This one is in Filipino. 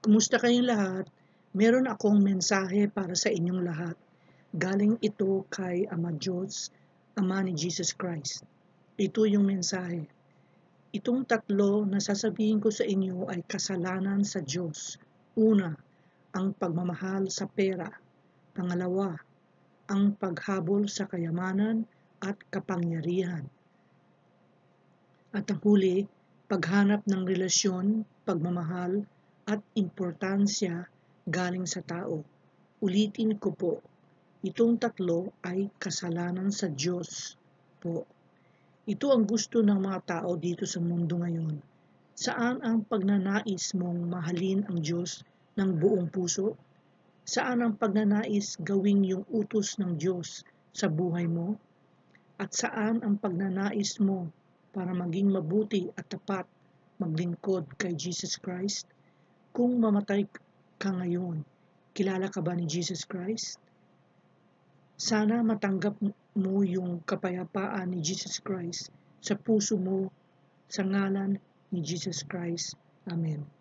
Kumusta kayong lahat? Meron akong mensahe para sa inyong lahat. Galing ito kay Ama Diyos, Ama ni Jesus Christ. Ito yung mensahe. Itong tatlo na sasabihin ko sa inyo ay kasalanan sa Diyos. Una, ang pagmamahal sa pera. Pangalawa, ang paghabol sa kayamanan at kapangyarihan. At ang huli, paghanap ng relasyon, pagmamahal, at importansya galing sa tao. Ulitin ko po, itong tatlo ay kasalanan sa Diyos po. Ito ang gusto ng mga tao dito sa mundo ngayon. Saan ang pagnanais mong mahalin ang Diyos ng buong puso? Saan ang pagnanais gawing yung utos ng Diyos sa buhay mo? At saan ang pagnanais mo para maging mabuti at tapat maglingkod kay Jesus Christ? Kung mamatay ka ngayon, kilala ka ba ni Jesus Christ? Sana matanggap mo yung kapayapaan ni Jesus Christ sa puso mo sa ngalan ni Jesus Christ. Amen.